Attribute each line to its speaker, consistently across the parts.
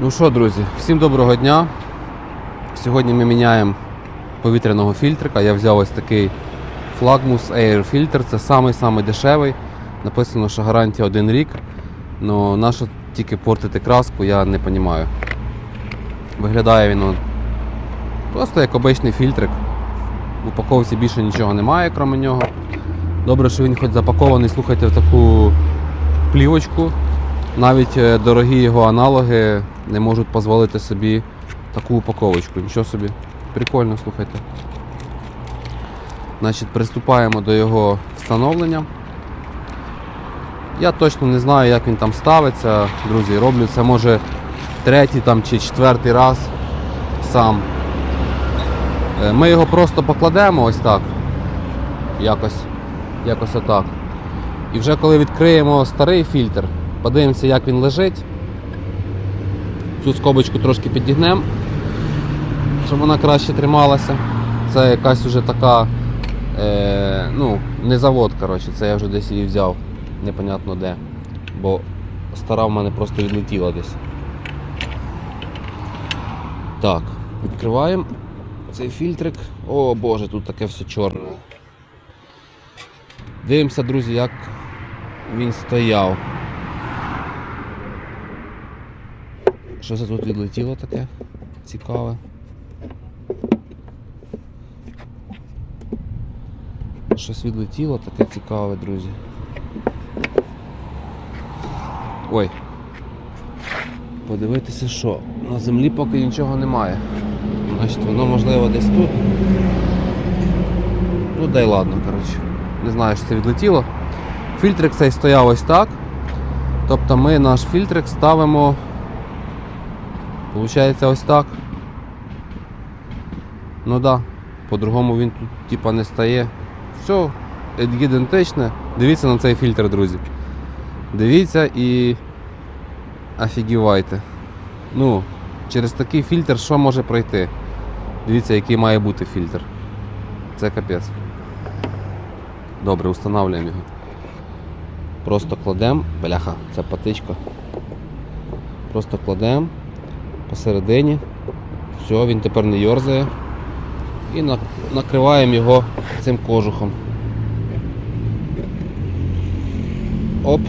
Speaker 1: Ну що, друзі, всім доброго дня. Сьогодні ми міняємо повітряного фільтрика. Я взяв ось такий Flagmus Air Filter. Це самий-самий дешевий. Написано, що гарантія один рік. Но на що тільки портити краску, я не розумію. Виглядає він просто як обичний фільтрик. В упаковці більше нічого немає, крім нього. Добре, що він хоч запакований, слухайте, в таку плівочку. Навіть е, дорогі його аналоги не можуть дозволити собі таку упаковочку. Нічого собі. Прикольно, слухайте. Значить, приступаємо до його встановлення. Я точно не знаю, як він там ставиться, друзі. Роблю це може третій там, чи четвертий раз сам. Е, Ми його просто покладемо ось так. Якось, якось отак. І вже коли відкриємо старий фільтр, подивимося, як він лежить. Цю скобочку трошки підігнемо, щоб вона краще трималася. Це якась вже така, е, ну, не завод, коротше, це я вже десь її взяв, непонятно де. Бо стара в мене просто відлетіла десь. Так, відкриваємо цей фільтрик. О боже, тут таке все чорне. Дивимося, друзі, як він стояв. Що це тут відлетіло таке? Цікаве. Щось відлетіло таке цікаве, друзі. Ой. Подивитися, що на землі поки нічого немає. Значить, воно можливо десь тут. Ну дай ладно, коротше. Не знаю, що це відлетіло. Фільтрик цей стояв ось так. Тобто ми наш фільтрик ставимо. Получається ось так. Ну да, по-другому він тут типа не стає. Все, ідентичне. Дивіться на цей фільтр, друзі. Дивіться і офігівайте. Ну, через такий фільтр що може пройти? Дивіться, який має бути фільтр. Це капець. Добре, встановлюємо його. Просто кладемо, бляха, це патичка. Просто кладемо посередині. Все, він тепер не йорзає. І накриваємо його цим кожухом. Оп.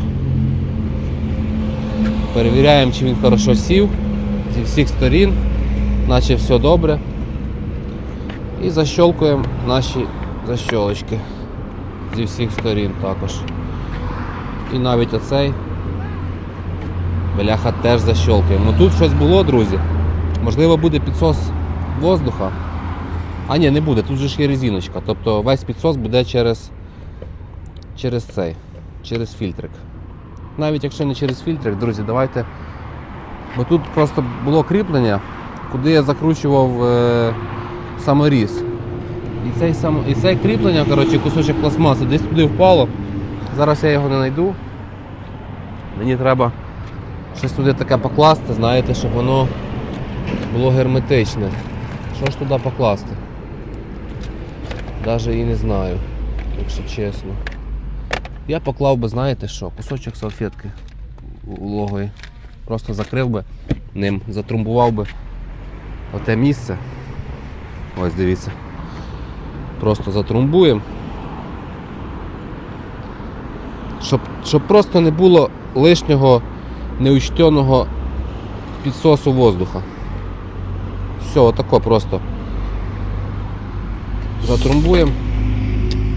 Speaker 1: Перевіряємо, чи він хорошо сів зі всіх сторін, наче все добре. І защолкуємо наші защолочки зі всіх сторін також. І навіть оцей бляха теж защолкуємо. Ну тут щось було, друзі. Можливо, буде підсос воздуха. А ні, не буде, тут же ж є резиночка. Тобто весь підсос буде через, через цей, через фільтрик. Навіть якщо не через фільтрик, друзі, давайте. Бо тут просто було кріплення, куди я закручував е, саморіз. І цей, сам, і це кріплення, коротше, кусочок пластмаси десь туди впало. Зараз я його не знайду. Мені треба щось туди таке покласти, знаєте, щоб воно було герметичне. Що ж туди покласти? Навіть і не знаю, якщо чесно. Я поклав би, знаєте що, кусочок салфетки вологої. Просто закрив би ним, затрумбував би оте місце. Ось дивіться. Просто затрумбуємо. Щоб, щоб просто не було лишнього неучтеного підсосу воздуха. Все, отако просто. Затрумбуємо.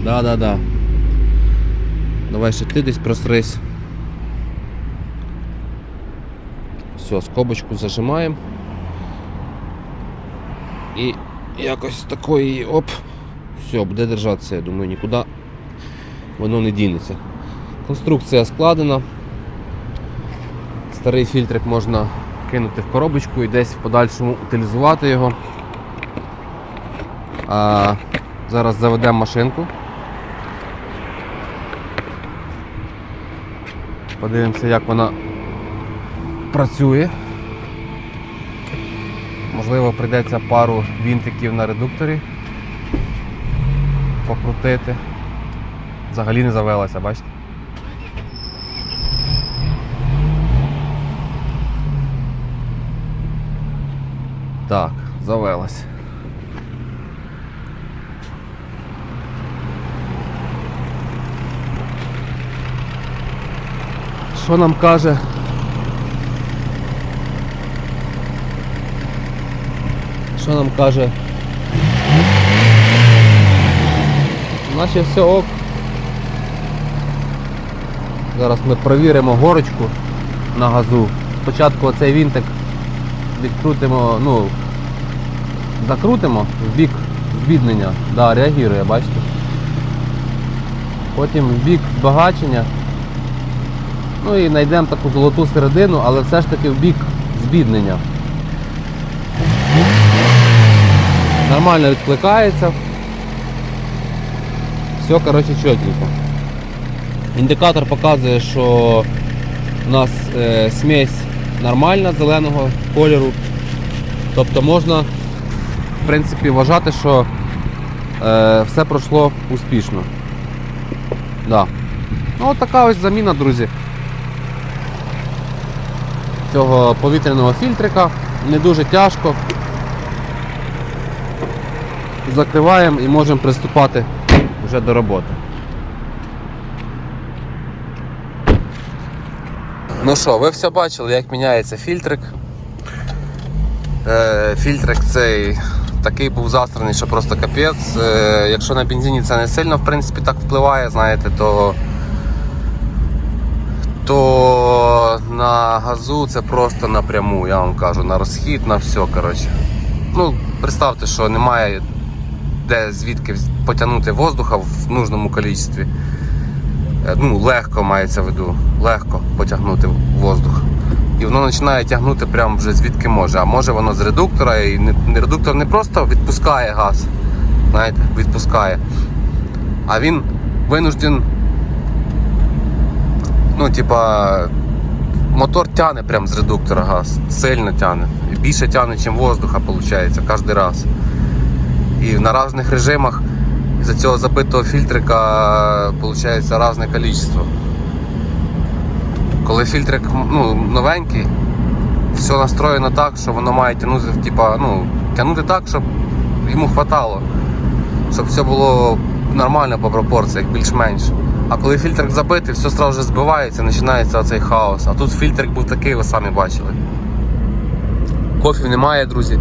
Speaker 1: Да-да-да. Давай ще ти десь просрись. Все, скобочку зажимаємо. І якось такої оп. Все, буде держатися, я думаю, нікуди воно не дінеться. Конструкція складена. Старий фільтрик можна кинути в коробочку і десь в подальшому утилізувати його. А, зараз заведемо машинку. Подивимося, як вона працює. Можливо, прийдеться пару вінтиків на редукторі покрутити. Взагалі не завелася, бачите? Так, завелась. Що нам каже? Що нам каже? Наче все ок. Зараз ми провіримо горочку на газу. Спочатку оцей вінтик відкрутимо, ну, закрутимо в бік збіднення. Да, реагує, бачите. Потім в бік збагачення. Ну і знайдемо таку золоту середину, але все ж таки в бік збіднення. Нормально відкликається. Все, коротше, чотенько. Індикатор показує, що у нас е, смесь нормальна зеленого кольору. Тобто можна в принципі вважати, що е, все пройшло успішно. Да. Ну, от така ось заміна, друзі. Цього повітряного фільтрика. Не дуже тяжко. Закриваємо і можемо приступати вже до роботи. Ну що, ви все бачили, як міняється фільтрик. Е, фільтрик цей такий був застраний, що просто капець. Е, якщо на бензині це не сильно в принципі, так впливає, знаєте, то, то на газу це просто напряму, я вам кажу, на розхід, на все. коротше. Ну, представте, що немає де звідки потягнути воздуха в нужному кількості. Е, Ну, легко мається в виду, легко потягнути воздух. І воно починає тягнути прямо вже звідки може. А може воно з редуктора, і редуктор не просто відпускає газ, знаєте, відпускає. А він винужден, ну, типа, мотор тягне прямо з редуктора газ, сильно тягне. І більше тягне, ніж воздуха, виходить, кожен раз. І на різних режимах із-за цього забитого фільтрика виходить різне кількість. Коли фільтрик ну, новенький, все настроєно так, що воно має тягнути, типа, ну, тягнути так, щоб йому хватало. Щоб все було нормально по пропорціях, більш-менш. А коли фільтрик забитий, все одразу вже збивається, починається оцей хаос. А тут фільтрик був такий, ви самі бачили. Кофів немає, друзі.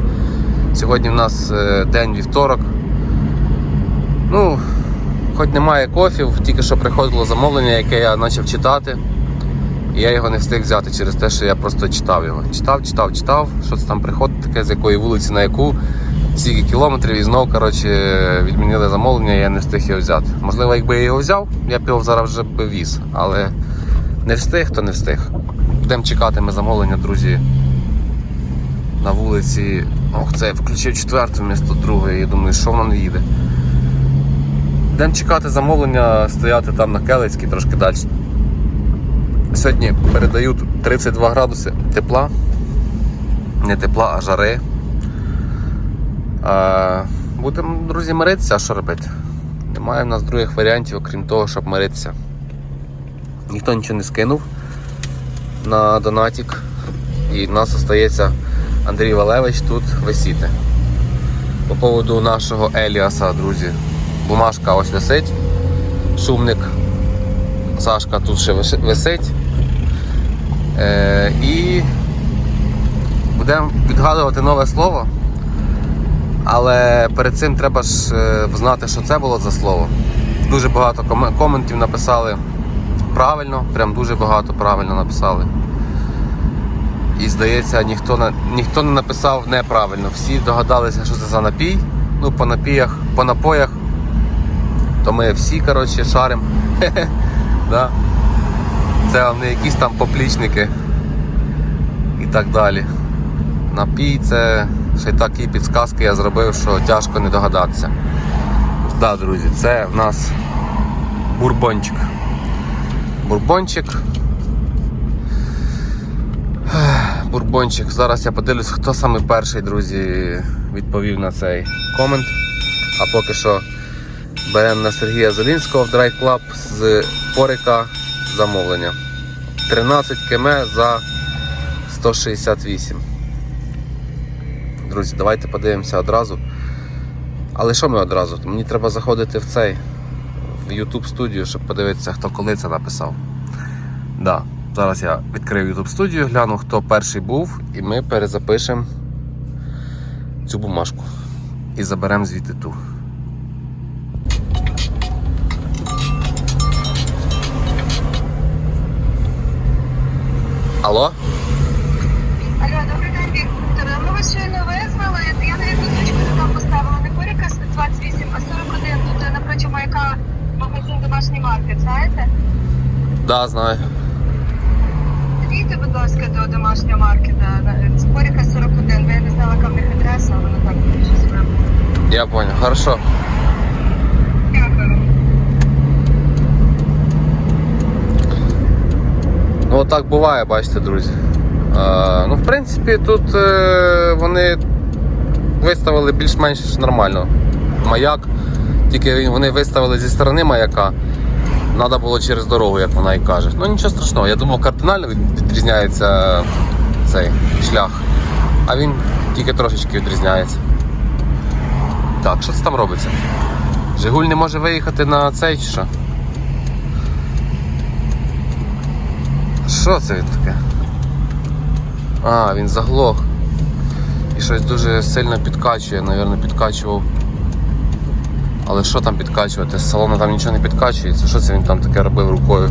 Speaker 1: Сьогодні в нас е, день вівторок. Ну, хоч немає кофів, тільки що приходило замовлення, яке я почав читати. Я його не встиг взяти через те, що я просто читав його. Читав, читав, читав, що це там приходить таке, з якої вулиці на яку, скільки кілометрів і знов коротше, відмінили замовлення, я не встиг його взяти. Можливо, якби я його взяв, я б його зараз вже б віз. Але не встиг, то не встиг. Будемо чекати ми замовлення, друзі. На вулиці. Ох, це я включив четверту місто другої. Я думаю, що воно не їде. Будемо чекати замовлення, стояти там на Келицькій трошки далі. Сьогодні передають 32 градуси тепла. Не тепла, а жари. А, будемо, друзі, миритися, а що робити? Немає в нас других варіантів, окрім того, щоб миритися. Ніхто нічого не скинув на донатік. І в нас залишається Андрій Валевич тут висіти. По поводу нашого Еліаса, друзі. Бумажка ось висить. Шумник. Сашка тут ще висить. Е, і будемо відгадувати нове слово. Але перед цим треба ж е, знати, що це було за слово. Дуже багато коме- коментів написали правильно, прям дуже багато правильно написали. І здається, ніхто, ніхто не написав неправильно. Всі догадалися, що це за напій. Ну, по напіях, по напоях, то ми всі, коротше, шарим. да? Це не якісь там поплічники і так далі. Напій це ще й такі підсказки я зробив, що тяжко не догадатися. Так, друзі, це в нас бурбончик. Бурбончик. Бурбончик. Зараз я подивлюсь, хто саме перший, друзі, відповів на цей комент. А поки що беремо на Сергія Зелінського в Drive Club з Порика замовлення. 13 км за 168. Друзі, давайте подивимося одразу. Але що ми одразу? Мені треба заходити в цей в YouTube студію, щоб подивитися, хто коли це написав. Да. Зараз я відкрив YouTube студію, гляну, хто перший був, і ми перезапишемо цю бумажку. І заберемо звідти ту. Алло?
Speaker 2: Алло, добрий день, Віктор. Ми вас щойно визвали. Я на яку точку там поставила не Коріка 28, а 41 тут напроти маяка магазин домашній маркет, знаєте?
Speaker 1: Да, знаю.
Speaker 2: Підійте, будь ласка, до домашнього маркета. З 41, бо я не знала, яка в них адреса, а воно так щось.
Speaker 1: Я понял. Хорошо. Ну, отак буває, бачите, друзі. А, ну, в принципі, тут е, вони виставили більш-менш нормально. Маяк. Тільки вони виставили зі сторони маяка. Треба було через дорогу, як вона і каже. Ну нічого страшного, я думав, кардинально відрізняється цей шлях. А він тільки трошечки відрізняється. Так, що це там робиться? Жигуль не може виїхати на цей чи що? Що це він таке? А, він заглох. І щось дуже сильно підкачує, напевно, підкачував. Але що там підкачувати? З салону там нічого не підкачується. Що це він там таке робив рукою?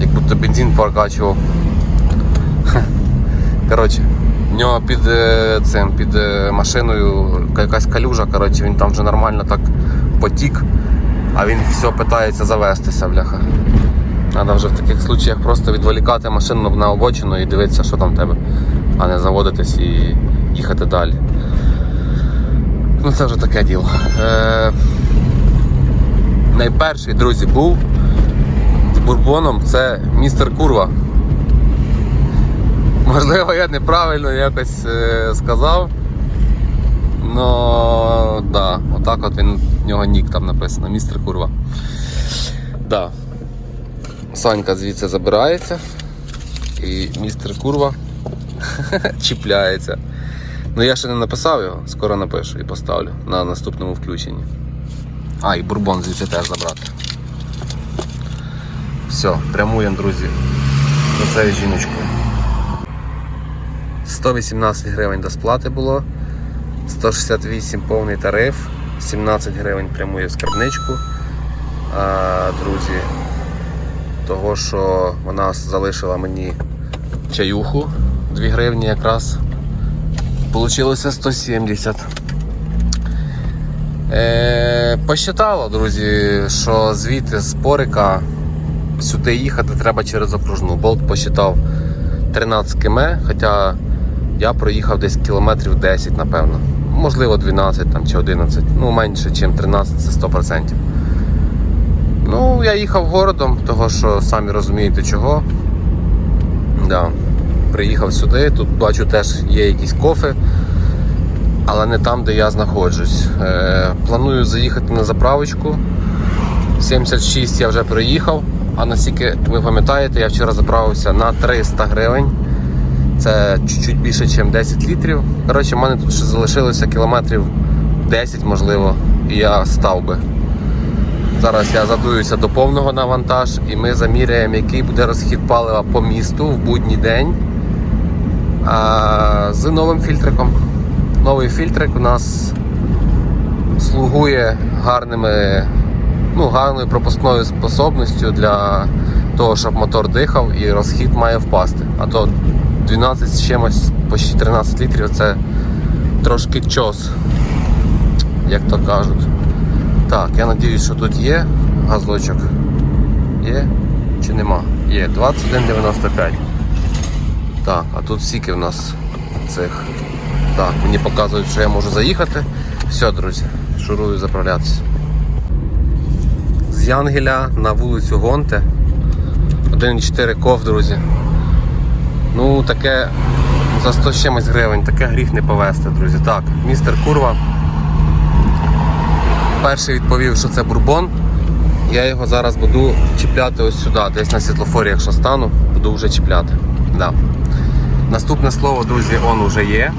Speaker 1: Як будто бензин прокачував. Коротше, в нього під е, цим, під е, машиною якась калюжа, коротше, він там вже нормально так потік, а він все питається завестися, бляха. Треба вже в таких случаях просто відволікати машину на обочину і дивитися, що там в тебе, а не заводитись і їхати далі. Ну це вже таке діло. Е, найперший, друзі, був з бурбоном це містер Курва. Можливо, я неправильно якось е, сказав. Ну, да, отак от він, в нього нік там написано, містер Курва. Да. Санька звідси забирається і містер Курва чіпляється. Ну я ще не написав його, скоро напишу і поставлю на наступному включенні. А, і бурбон звідси теж забрати. Все, прямуємо, друзі, за цією жіночкою. 118 гривень до сплати було, 168 повний тариф, 17 гривень прямує в скарбничку. А, друзі, того, що вона залишила мені чаюху 2 гривні якраз. Получилося 170. Е, посчитала, друзі, що звідти з Порика сюди їхати треба через окружну. Болт посчитав 13 км, хоча я проїхав десь кілометрів 10, напевно. Можливо, 12 там, чи 11. Ну, менше, ніж 13, це 100%. Ну, я їхав городом, того що самі розумієте чого. Да. Приїхав сюди, тут бачу теж є якісь кофи, але не там, де я знаходжусь. Е, планую заїхати на заправочку. 76 я вже приїхав, а наскільки ви пам'ятаєте, я вчора заправився на 300 гривень. Це чуть-чуть більше, ніж 10 літрів. Коротше, в мене тут ще залишилося кілометрів 10, можливо, і я став би. Зараз я задуюся до повного на вантаж і ми заміряємо, який буде розхід палива по місту в будній день з новим фільтриком. Новий фільтрик у нас слугує гарними, ну, гарною пропускною способністю для того, щоб мотор дихав і розхід має впасти. А то 12 з чимось, почти 13 літрів це трошки чос, як то кажуть. Так, я сподіваюся, що тут є газочок. Є чи нема? Є 21,95. Так, а тут скільки в нас цих. Так, мені показують, що я можу заїхати. Все, друзі, шурую заправлятися. З Янгеля на вулицю Гонте. 1,4 ков, друзі. Ну, таке за 100 з чимось гривень, таке гріх не повезти, друзі. Так, містер Курва. Перший відповів, що це бурбон. Я його зараз буду чіпляти ось сюди, десь на світлофорі, якщо стану, буду вже чіпляти. Да. Наступне слово, друзі, он уже є.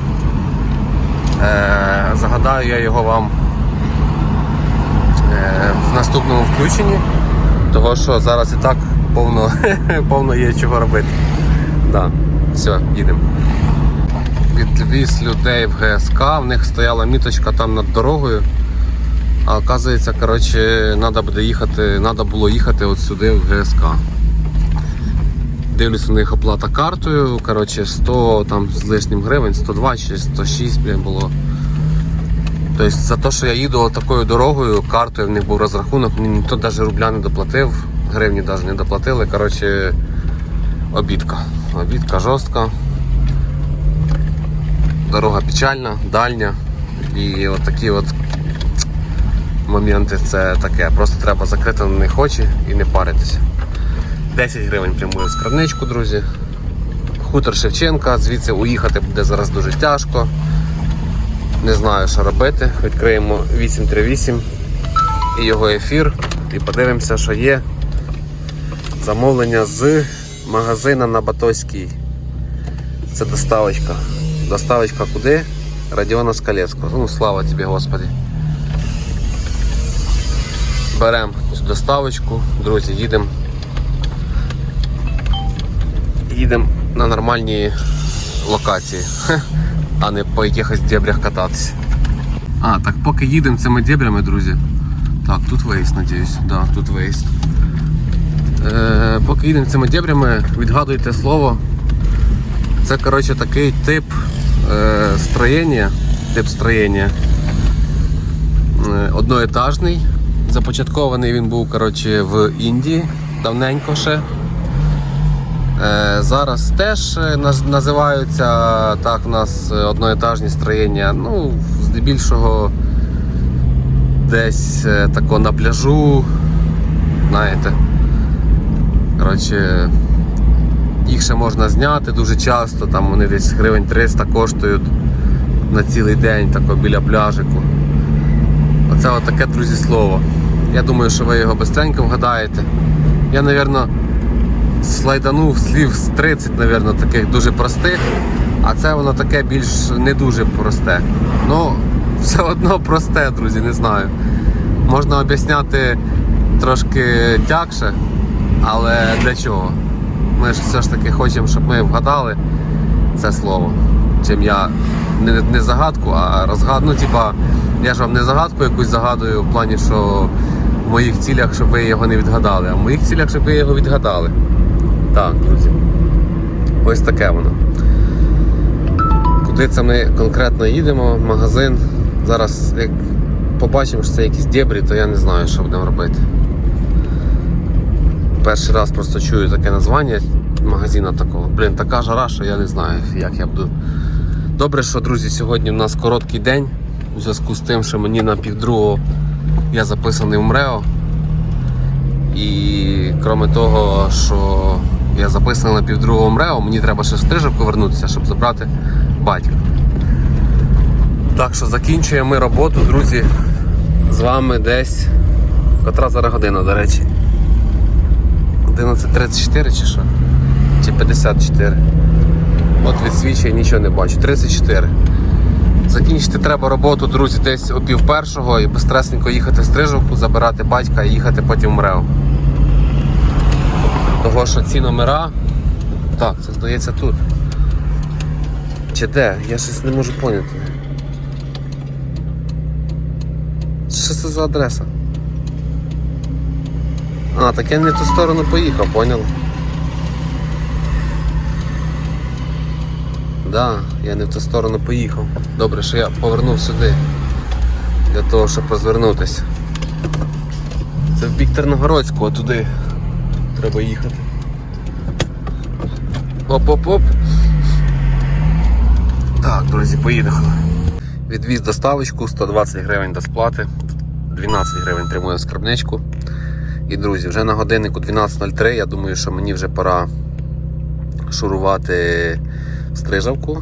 Speaker 1: Е, загадаю я його вам е, в наступному включенні, того що зараз і так повно, повно є чого робити. Да. Все, їдемо. Відвіз людей в ГСК, в них стояла міточка там над дорогою. А оказується, коротше, треба буде їхати, треба було їхати от сюди в ГСК. Дивлюсь, у них оплата картою. Коротше, 100 там з лишнім гривень, 102 чи 106 блін, було. Тобто за те, що я їду такою дорогою, картою в них був розрахунок, мені ніхто навіть рубля не доплатив, гривні навіть не доплатили. Коротше, обідка. Обідка жорстка. Дорога печальна, дальня. І от такі от моменти це таке. Просто треба закрити на них очі і не паритися. 10 гривень прямую скарбничку, друзі. Хутор Шевченка, звідси уїхати буде зараз дуже тяжко. Не знаю, що робити. Відкриємо 838 і його ефір. І подивимося, що є. Замовлення з магазина на Батойській. Це доставочка. Доставочка куди? Радіона Скалецького. Ну, слава тобі, Господи. Беремо цю доставочку, друзі, їдемо. Їдемо на нормальні локації, а не по якихось дебрях кататися. А, так поки їдемо цими дебрями, друзі. Так, тут виїзд, надіюсь. Да, тут виїзд. Е, поки їдемо цими дебрями, відгадуйте слово. Це, коротше, такий тип е, строєння, тип строєння. Е, одноетажний. Започаткований він був коротше, в Індії давненько ще. Е, Зараз теж е, називаються так у нас е, одноетажні строєння. Ну, здебільшого десь тако на пляжу. Знаєте. Коротше, їх ще можна зняти дуже часто, там вони десь гривень 300 коштують на цілий день тако біля пляжику. Оце от таке, друзі, слово. Я думаю, що ви його бистренько вгадаєте. Я, напевно, слайданув слів з 30, напевно, таких дуже простих, а це воно таке більш не дуже просте. Ну, все одно просте, друзі, не знаю. Можна об'ясняти трошки тягше, але для чого? Ми ж все ж таки хочемо, щоб ми вгадали це слово. Чим я не, не загадку, а розгад... Ну, типа, я ж вам не загадку якусь загадую в плані, що в моїх цілях, щоб ви його не відгадали, а в моїх цілях, щоб ви його відгадали. Так, друзі. Ось таке воно. Куди це ми конкретно їдемо? Магазин. Зараз, як побачимо, що це якісь дебрі, то я не знаю, що будемо робити. Перший раз просто чую таке названня магазина такого. Блін, така жара, що я не знаю, як я буду. Добре, що, друзі, сьогодні у нас короткий день. У зв'язку з тим, що мені на півдругого я записаний в МРЕО. І крім того, що я записаний на півдругого МРЕО, мені треба ще в стрижок повернутися, щоб забрати батька. Так що закінчуємо ми роботу, друзі. З вами десь. Котра зараз година, до речі. 11.34 чи що? Чи 54. От відсвічує, нічого не бачу. 34. Закінчити треба роботу, друзі, десь о пів першого і безстресненько їхати в стрижовку, забирати батька і їхати потім в МРЕО. Того, що ці номера. Так, це здається тут. Чи де? Я щось не можу поняти. Що це за адреса? А, так я не ту сторону поїхав, поняли? Да, я не в ту сторону поїхав. Добре, що я повернув сюди для того, щоб розвернутися. Це в бік Терногородського, туди треба їхати. Оп-оп-оп. Так, друзі, поїхали. Відвіз доставочку 120 гривень до сплати, 12 гривень тримую скарбничку. І, друзі, вже на годиннику 12.03, я думаю, що мені вже пора шурувати стрижавку.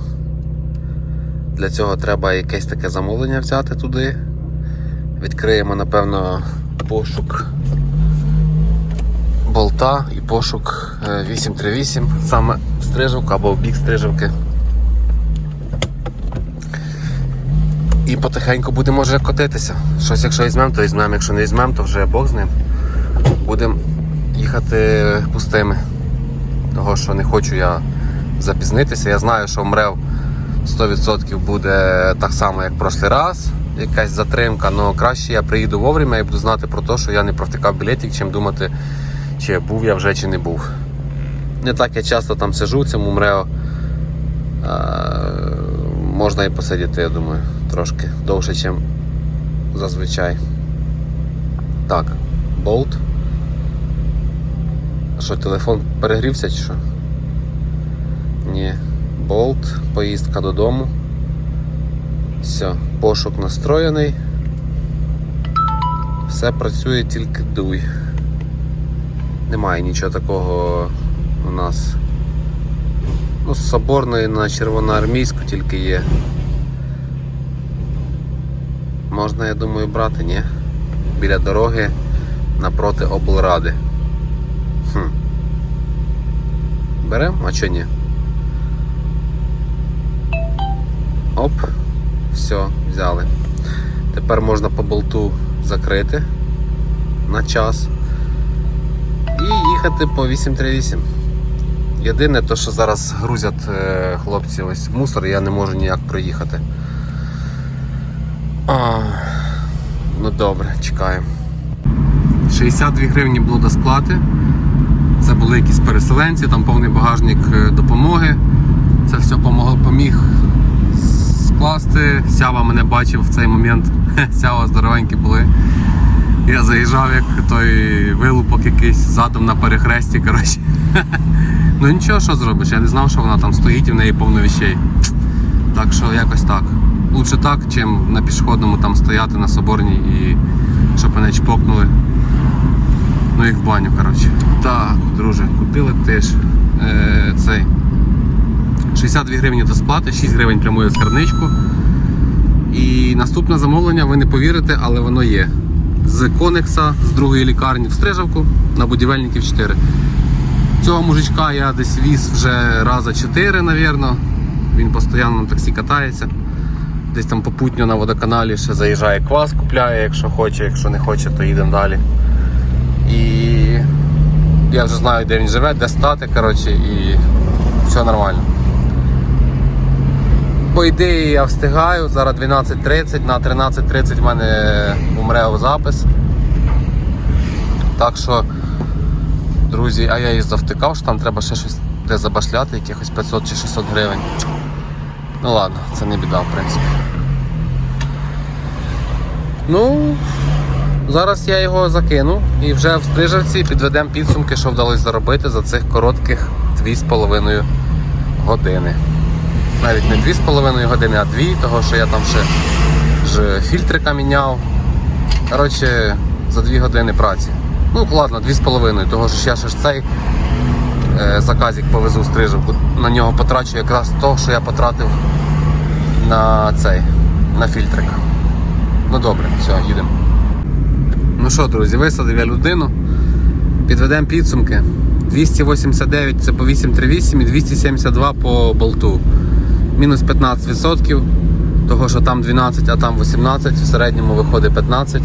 Speaker 1: Для цього треба якесь таке замовлення взяти туди. Відкриємо, напевно, пошук болта і пошук е, 838, саме в стрижавку або в бік стрижавки. І потихеньку будемо вже котитися. Щось, якщо візьмемо, то візьмемо. Якщо не візьмемо, то вже Бог з ним. Будемо їхати пустими. Того, що не хочу я запізнитися. Я знаю, що в МРЕВ 100% буде так само, як прошлий раз. Якась затримка, але краще я приїду вовремя і буду знати про те, що я не провтикав білетик, чим думати, чи був я вже, чи не був. Не так я часто там сижу в цьому МРЕО. Можна і посидіти, я думаю, трошки довше, ніж зазвичай. Так, болт. Що, телефон перегрівся чи що? Поїздка додому. Все, пошук настроєний. Все працює, тільки дуй. Немає нічого такого у нас. Ну, з соборної на червоноармійську тільки є. Можна, я думаю, брати, ні? Біля дороги напроти облради. Хм. Берем, а чо ні? Оп, все, взяли. Тепер можна по болту закрити на час і їхати по 838. Єдине, то, що зараз грузять е, хлопці ось в мусор, я не можу ніяк проїхати. А, ну добре, чекаємо. 62 гривні було до сплати. Це були якісь переселенці, там повний багажник е, допомоги. Це все поміг скласти. Сява мене бачив в цей момент. Сява здоровенькі були. Я заїжджав як той вилупок якийсь задом на перехресті. коротше. Ну нічого, що зробиш, я не знав, що вона там стоїть і в неї повно вещей. Так що якось так. Лучше так, чим на пішохідному там стояти на соборній і щоб мене чпокнули. Ну їх в баню, коротше. Так, друже, куди летиш? Е, цей. 62 гривні до сплати, 6 гривень прямує скарбничку. І наступне замовлення, ви не повірите, але воно є. З Конекса, з другої лікарні в Стрижавку на будівельників 4. Цього мужичка я десь віз вже раза 4, напевно. Він постійно на таксі катається. Десь там попутньо на водоканалі ще заїжджає квас, купляє, якщо хоче, якщо не хоче, то їдемо далі. І я вже знаю, де він живе, де стати, коротше, і все нормально. По ідеї я встигаю, зараз 12.30, на 13.30 в мене умре запис. Так що, друзі, а я і завтикав, що там треба ще щось де забашляти, якихось 500 чи 600 гривень. Ну ладно, це не біда, в принципі. Ну, зараз я його закину і вже в Стрижавці підведемо підсумки, що вдалося заробити за цих коротких 2,5 години. Навіть не 2,5 години, а 2, того що я там ще ж фільтрика міняв. Коротше, за 2 години праці. Ну, ладно, 2,5, того що я ще ж цей е, заказик повезу в стрижавку. На нього потрачу якраз то, що я потратив на цей, на фільтрик. Ну добре, все, їдемо. Ну що, друзі, висадив я людину. Підведемо підсумки. 289 це по 838 і 272 по болту. Мінус 15%, того що там 12, а там 18, в середньому виходить 15.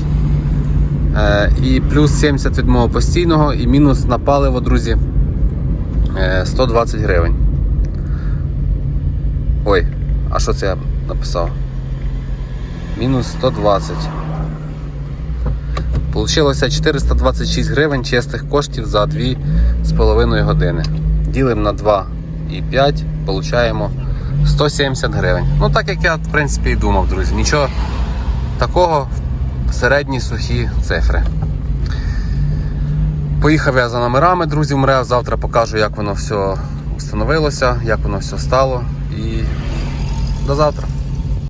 Speaker 1: Е, і плюс 70 від мого постійного і мінус на паливо, друзі, е, 120 гривень. Ой, а що це я написав? Мінус 120. Получилося 426 гривень чистих коштів за 2,5 години. Ділимо на 2,5, получаємо 170 гривень. Ну так як я в принципі і думав, друзі. Нічого такого, середні сухі цифри. Поїхав я за номерами, друзі, МРЕВ. Завтра покажу, як воно все встановилося, як воно все стало. І до завтра.